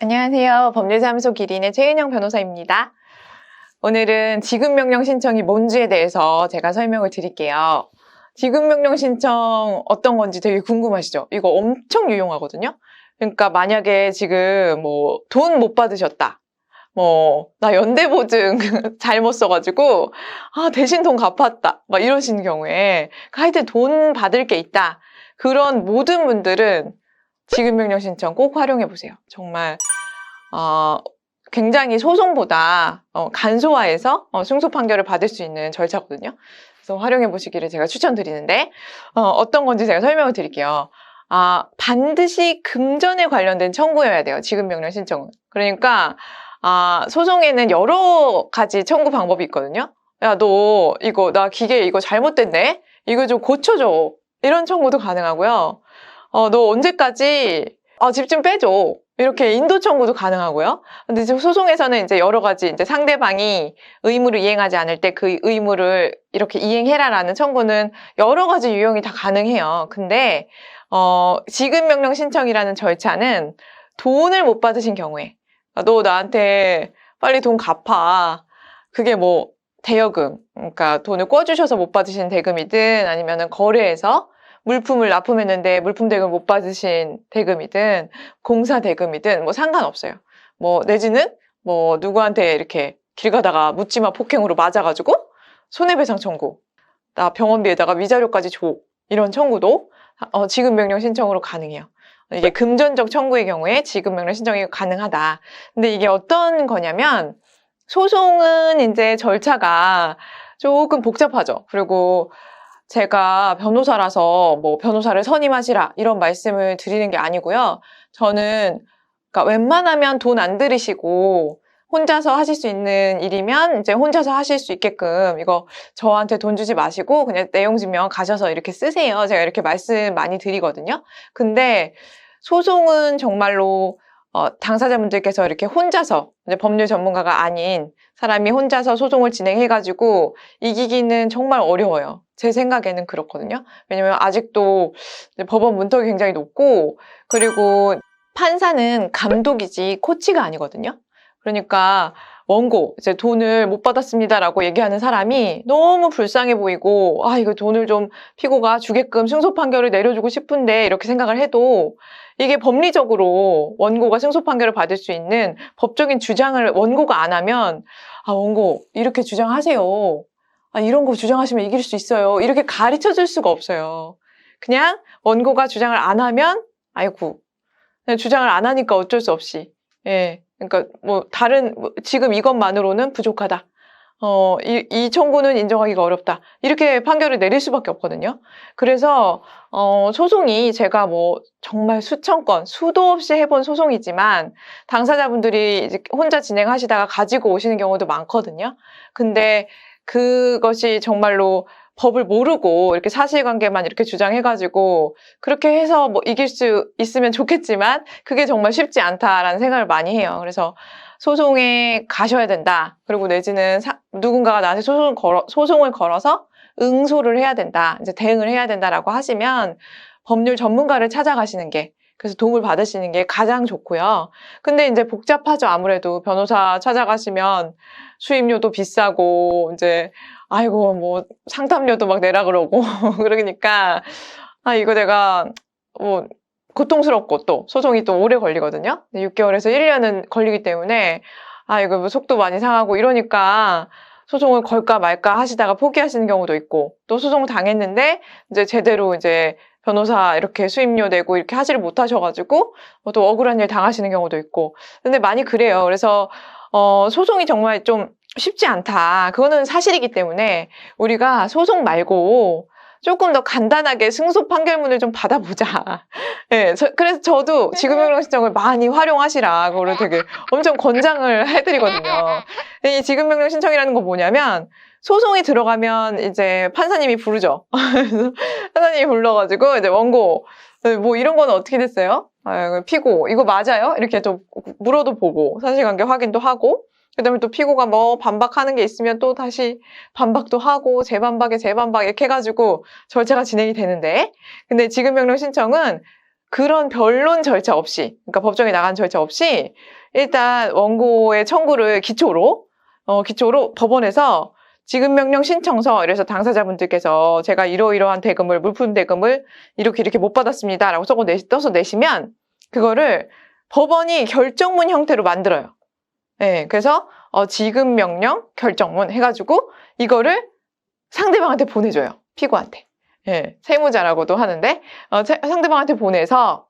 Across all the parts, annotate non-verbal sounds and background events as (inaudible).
안녕하세요. 법률사무소 기린의 최은영 변호사입니다. 오늘은 지급명령 신청이 뭔지에 대해서 제가 설명을 드릴게요. 지급명령 신청 어떤 건지 되게 궁금하시죠? 이거 엄청 유용하거든요? 그러니까 만약에 지금 뭐 돈 못 받으셨다. 뭐, 나 연대보증 (laughs) 잘못 써가지고, 아, 대신 돈 갚았다. 막 이러시는 경우에, 하여튼 돈 받을 게 있다. 그런 모든 분들은 지급 명령 신청 꼭 활용해 보세요. 정말 어, 굉장히 소송보다 어, 간소화해서 어, 승소 판결을 받을 수 있는 절차거든요. 그래서 활용해 보시기를 제가 추천드리는데 어, 떤 건지 제가 설명을 드릴게요. 아, 반드시 금전에 관련된 청구여야 돼요. 지급 명령 신청은. 그러니까 아, 소송에는 여러 가지 청구 방법이 있거든요. 야, 너 이거 나 기계 이거 잘못됐네. 이거 좀 고쳐줘. 이런 청구도 가능하고요. 어, 너 언제까지 아, 집좀 빼줘. 이렇게 인도 청구도 가능하고요. 근데 지금 소송에서는 이제 여러 가지 이제 상대방이 의무를 이행하지 않을 때 그 의무를 이렇게 이행해라라는 청구는 여러 가지 유형이 다 가능해요. 근데 어, 지급 명령 신청이라는 절차는 돈을 못 받으신 경우에 너 나한테 빨리 돈 갚아. 그게 뭐 대여금, 그러니까 돈을 꿔주셔서 못 받으신 대금이든 아니면은 거래해서 물품을 납품했는데 물품 대금 못 받으신 대금이든 공사 대금이든 뭐 상관없어요. 뭐 내지는 뭐 누구한테 이렇게 길 가다가 묻지마 폭행으로 맞아가지고 손해배상 청구, 나 병원비에다가 위자료까지 줘 이런 청구도 어, 지급 명령 신청으로 가능해요. 이게 금전적 청구의 경우에 지급 명령 신청이 가능하다. 근데 이게 어떤 거냐면 소송은 이제 절차가 조금 복잡하죠. 그리고 제가 변호사라서 뭐 변호사를 선임하시라 이런 말씀을 드리는 게 아니고요. 저는 그러니까 웬만하면 돈 안 들이시고 혼자서 하실 수 있는 일이면 이제 혼자서 하실 수 있게끔 이거 저한테 돈 주지 마시고 그냥 내용 증명 가셔서 이렇게 쓰세요. 제가 이렇게 말씀 많이 드리거든요. 근데 소송은 정말로 어, 당사자분들께서 이렇게 혼자서 법률 전문가가 아닌 사람이 혼자서 소송을 진행해가지고 이기기는 정말 어려워요. 제 생각에는 그렇거든요. 왜냐면 아직도 법원 문턱이 굉장히 높고 그리고 판사는 감독이지 코치가 아니거든요. 그러니까 원고 이제 돈을 못 받았습니다라고 얘기하는 사람이 너무 불쌍해 보이고 아 이거 돈을 좀 피고가 주게끔 승소 판결을 내려주고 싶은데 이렇게 생각을 해도 이게 법리적으로 원고가 승소 판결을 받을 수 있는 법적인 주장을 원고가 안 하면 아 원고 이렇게 주장하세요. 아 이런 거 주장하시면 이길 수 있어요. 이렇게 가르쳐 줄 수가 없어요. 그냥 원고가 주장을 안 하면 아이고 주장을 안 하니까 어쩔 수 없이 예 그러니까 뭐 다른 뭐 지금 이것만으로는 부족하다. 어, 이, 이 청구는 인정하기가 어렵다. 이렇게 판결을 내릴 수밖에 없거든요. 그래서, 어, 소송이 제가 뭐 정말 수천 건, 수도 없이 해본 소송이지만 당사자분들이 이제 혼자 진행하시다가 가지고 오시는 경우도 많거든요. 근데 그것이 정말로 법을 모르고 이렇게 사실관계만 이렇게 주장해가지고 그렇게 해서 뭐 이길 수 있으면 좋겠지만 그게 정말 쉽지 않다라는 생각을 많이 해요. 그래서 소송에 가셔야 된다. 그리고 내지는 사, 누군가가 나한테 소송을, 걸어, 소송을 걸어서 응소를 해야 된다. 이제 대응을 해야 된다라고 하시면 법률 전문가를 찾아가시는 게 그래서 도움을 받으시는 게 가장 좋고요. 근데 이제 복잡하죠. 아무래도 변호사 찾아가시면 수임료도 비싸고 이제 아이고 뭐 상담료도 막 내라 그러고 (laughs) 그러니까 아 이거 내가 뭐 고통스럽고 또 소송이 또 오래 걸리거든요. 6개월에서 1년은 걸리기 때문에 아 이거 뭐 속도 많이 상하고 이러니까 소송을 걸까 말까 하시다가 포기하시는 경우도 있고 또 소송 당했는데 이제 제대로 이제 변호사 이렇게 수임료 내고 이렇게 하지를 못하셔가지고 또 억울한 일 당하시는 경우도 있고 근데 많이 그래요. 그래서 어, 소송이 정말 좀 쉽지 않다. 그거는 사실이기 때문에 우리가 소송 말고 조금 더 간단하게 승소 판결문을 좀 받아보자. 네, (laughs) 저, 그래서 저도 지급명령 신청을 많이 활용하시라. 그거를 되게 엄청 권장을 해드리거든요. 이 지급명령 신청이라는 건 뭐냐면 소송이 들어가면 이제 판사님이 부르죠. (laughs) 판사님이 불러가지고 이제 원고 뭐 이런 거는 어떻게 됐어요? 아, 피고 이거 맞아요? 이렇게 좀 물어도 보고 사실관계 확인도 하고 그다음에 또 피고가 뭐 반박하는 게 있으면 또 다시 반박도 하고 재반박에 재반박 이렇게 해가지고 절차가 진행이 되는데 근데 지급 명령 신청은 그런 변론 절차 없이, 그러니까 법정에 나간 절차 없이 일단 원고의 청구를 기초로, 어, 기초로 법원에서 지급 명령 신청서 이래서 당사자분들께서 제가 이러이러한 대금을 물품 대금을 이렇게 이렇게 못 받았습니다라고 써서 내, 떠서 내시면 그거를 법원이 결정문 형태로 만들어요. 네, 그래서 어, 지급 명령 결정문 해가지고 이거를 상대방한테 보내줘요. 피고한테. 예, 세무자라고도 하는데 어, 세- 상대방한테 보내서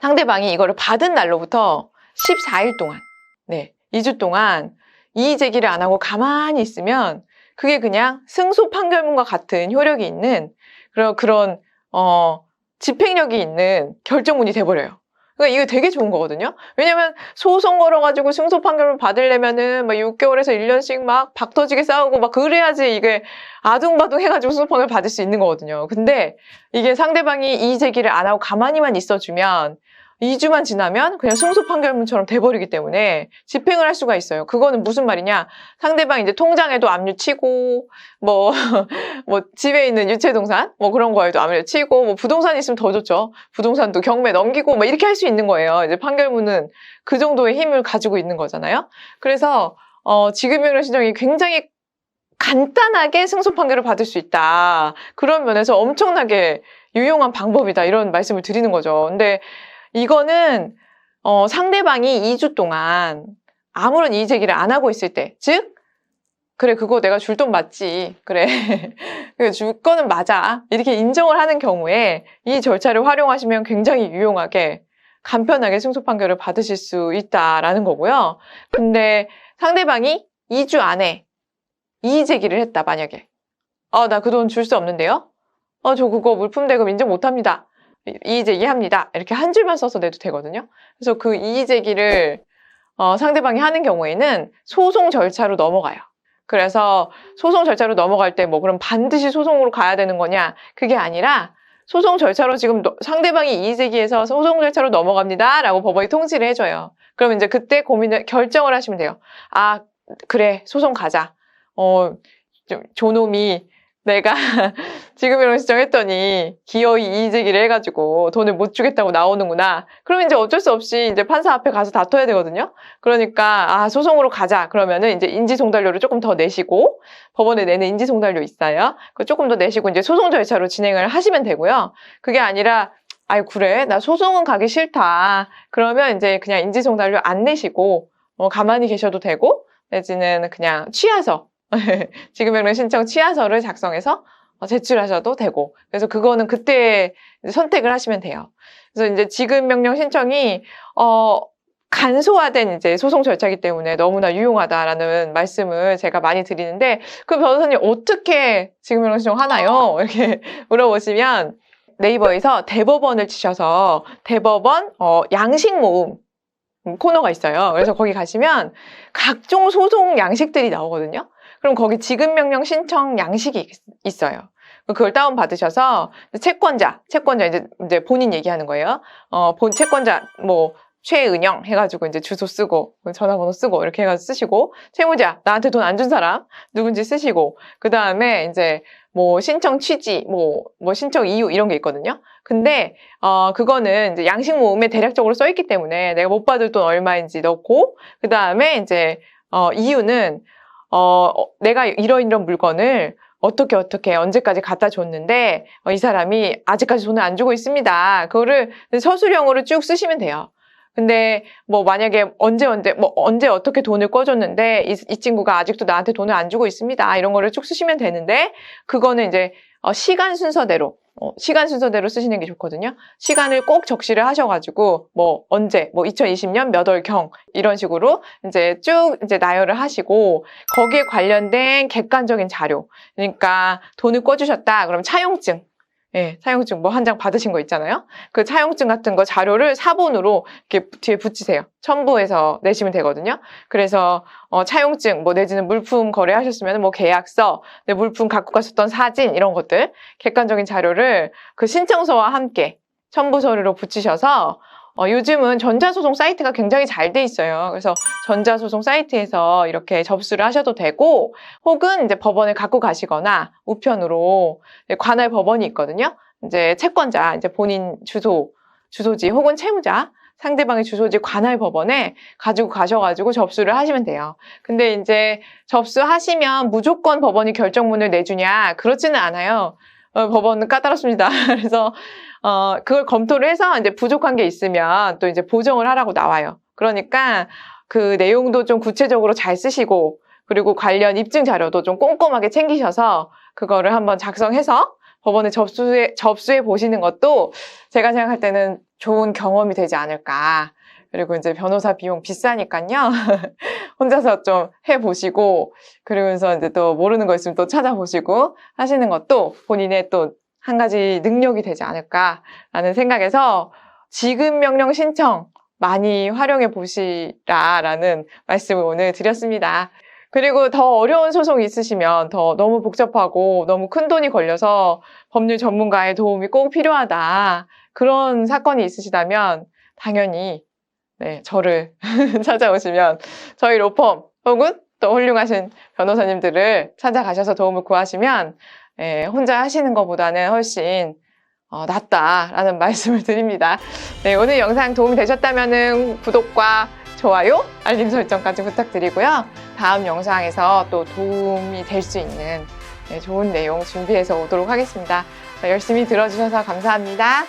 상대방이 이거를 받은 날로부터 14일 동안, 네, 2주 동안 이의 제기를 안 하고 가만히 있으면 그게 그냥 승소 판결문과 같은 효력이 있는 그런 그런 어 집행력이 있는 결정문이 돼버려요. 그러니까 이거 되게 좋은 거거든요. 왜냐면 소송 걸어가지고 승소 판결을 받으려면은 막 6개월에서 1년씩 막 박터지게 싸우고 막 그래야지 이게 아둥바둥 해가지고 승소 판결을 받을 수 있는 거거든요. 근데 이게 상대방이 이의 제기를 안 하고 가만히만 있어주면 2주만 지나면 그냥 승소 판결문처럼 돼버리기 때문에 집행을 할 수가 있어요. 그거는 무슨 말이냐? 상대방 이제 통장에도 압류 치고, 뭐, (laughs) 뭐, 집에 있는 유체동산, 뭐 그런 거에도 압류 치고, 뭐 부동산 있으면 더 좋죠. 부동산도 경매 넘기고, 뭐 이렇게 할 수 있는 거예요. 이제 판결문은 그 정도의 힘을 가지고 있는 거잖아요. 그래서, 어, 지급명령 신청이 굉장히 간단하게 승소 판결을 받을 수 있다. 그런 면에서 엄청나게 유용한 방법이다. 이런 말씀을 드리는 거죠. 근데 이거는 어, 상대방이 2주 동안 아무런 이의 제기를 안 하고 있을 때, 즉, 그래, 그거 내가 줄 돈 맞지. 그래. (laughs) 줄 거는 맞아. 이렇게 인정을 하는 경우에 이 절차를 활용하시면 굉장히 유용하게 간편하게 승소 판결을 받으실 수 있다라는 거고요. 근데 상대방이 2주 안에 이의 제기를 했다, 만약에. 어, 나 그 돈 줄 수 없는데요? 어, 저 그거 물품 대금 인정 못 합니다. 이의 제기합니다. 이렇게 한 줄만 써서 내도 되거든요. 그래서 그 이의 제기를 어, 상대방이 하는 경우에는 소송 절차로 넘어가요. 그래서 소송 절차로 넘어갈 때 뭐 그럼 반드시 소송으로 가야 되는 거냐? 그게 아니라 소송 절차로 지금 너- 상대방이 이의 제기해서 소송 절차로 넘어갑니다 라고 법원이 통지를 해줘요. 그러면 이제 그때 고민을 결정을 하시면 돼요. 아 그래 소송 가자. 어좀 조놈이 내가 (laughs) 지금이랑 신청했더니 기어이 이의 제기를 해가지고 돈을 못 주겠다고 나오는구나. 그러면 이제 어쩔 수 없이 이제 판사 앞에 가서 다퉈야 되거든요. 그러니까 아 소송으로 가자. 그러면은 이제 인지송달료를 조금 더 내시고 법원에 내는 인지송달료 있어요. 그 조금 더 내시고 이제 소송 절차로 진행을 하시면 되고요. 그게 아니라 아이 그래 나 소송은 가기 싫다. 그러면 이제 그냥 인지송달료 안 내시고 어, 가만히 계셔도 되고 내지는 그냥 취하서 (laughs) 지급 명령 신청 취하서를 작성해서 어, 제출하셔도 되고 그래서 그거는 그때 선택을 하시면 돼요. 그래서 이제 지급 명령 신청이 어 간소화된 이제 소송 절차이기 때문에 너무나 유용하다라는 말씀을 제가 많이 드리는데 그 변호사님 어떻게 지급 명령 신청 하나요? (laughs) 이렇게 물어보시면 네이버에서 대법원을 치셔서 대법원 어, 양식 모음 코너가 있어요. 그래서 거기 가시면 각종 소송 양식들이 나오거든요. 그럼 거기 지급 명령 신청 양식이 있- 있어요. 그걸 다운 받으셔서 채권자, 채권자 이제 이제 본인 얘기하는 거예요. 어, 본 채권자 뭐 최은영 해가지고 이제 주소 쓰고 전화번호 쓰고 이렇게 해가지고 쓰시고 채무자 나한테 돈 안 준 사람 누군지 쓰시고 그 다음에 이제 뭐 신청 취지 뭐뭐 신청 이유 이런 게 있거든요. 근데 어 그거는 이제 양식 모음에 대략적으로 써 있기 때문에 내가 못 받을 돈 얼마인지 넣고 그 다음에 이제 어 이유는 어, 어, 내가 이런 이런 물건을 어떻게 어떻게 언제까지 갖다 줬는데 어, 이 사람이 아직까지 돈을 안 주고 있습니다. 그거를 서술형으로 쭉 쓰시면 돼요. 근데 뭐 만약에 언제 언제 뭐 언제 어떻게 돈을 꿔줬는데 이, 이 친구가 아직도 나한테 돈을 안 주고 있습니다. 이런 거를 쭉 쓰시면 되는데 그거는 이제 어, 시간 순서대로 어, 시간 순서대로 쓰시는 게 좋거든요. 시간을 꼭 적시를 하셔가지고 뭐 언제 뭐 2020년 몇 월경 이런 식으로 이제 쭉 이제 나열을 하시고 거기에 관련된 객관적인 자료 그러니까 돈을 꿔주셨다 그럼 차용증 예, 차용증 뭐 한 장 받으신 거 있잖아요. 그 차용증 같은 거 자료를 사본으로 이렇게 뒤에 붙이세요. 첨부해서 내시면 되거든요. 그래서 어, 차용증 뭐 내지는 물품 거래하셨으면 뭐 계약서, 내 물품 갖고 가셨던 사진 이런 것들 객관적인 자료를 그 신청서와 함께 첨부 서류로 붙이셔서 어, 요즘은 전자소송 사이트가 굉장히 잘 돼 있어요. 그래서 전자소송 사이트에서 이렇게 접수를 하셔도 되고, 혹은 이제 법원에 갖고 가시거나 우편으로 관할 법원이 있거든요. 이제 채권자, 이제 본인 주소, 주소지 혹은 채무자, 상대방의 주소지 관할 법원에 가지고 가셔가지고 접수를 하시면 돼요. 근데 이제 접수하시면 무조건 법원이 결정문을 내주냐? 그렇지는 않아요. 어, 법원은 까다롭습니다. (laughs) 그래서 어, 그걸 검토를 해서 이제 부족한 게 있으면 또 이제 보정을 하라고 나와요. 그러니까 그 내용도 좀 구체적으로 잘 쓰시고 그리고 관련 입증 자료도 좀 꼼꼼하게 챙기셔서 그거를 한번 작성해서 법원에 접수해, 접수해 보시는 것도 제가 생각할 때는 좋은 경험이 되지 않을까. 그리고 이제 변호사 비용 비싸니까요. (laughs) 혼자서 좀 해보시고, 그러면서 이제 또 모르는 거 있으면 또 찾아보시고 하시는 것도 본인의 또 한 가지 능력이 되지 않을까라는 생각에서 지급 명령 신청 많이 활용해 보시라라는 말씀을 오늘 드렸습니다. 그리고 더 어려운 소송이 있으시면 더 너무 복잡하고 너무 큰 돈이 걸려서 법률 전문가의 도움이 꼭 필요하다. 그런 사건이 있으시다면 당연히 네, 저를 (laughs) 찾아오시면 저희 로펌 혹은 또 훌륭하신 변호사님들을 찾아가셔서 도움을 구하시면 예, 혼자 하시는 것보다는 훨씬 어, 낫다라는 (laughs) 말씀을 드립니다. 네, 오늘 영상 도움이 되셨다면 구독과 좋아요, 알림 설정까지 부탁드리고요. 다음 영상에서 또 도움이 될 수 있는 네, 좋은 내용 준비해서 오도록 하겠습니다. 열심히 들어주셔서 감사합니다.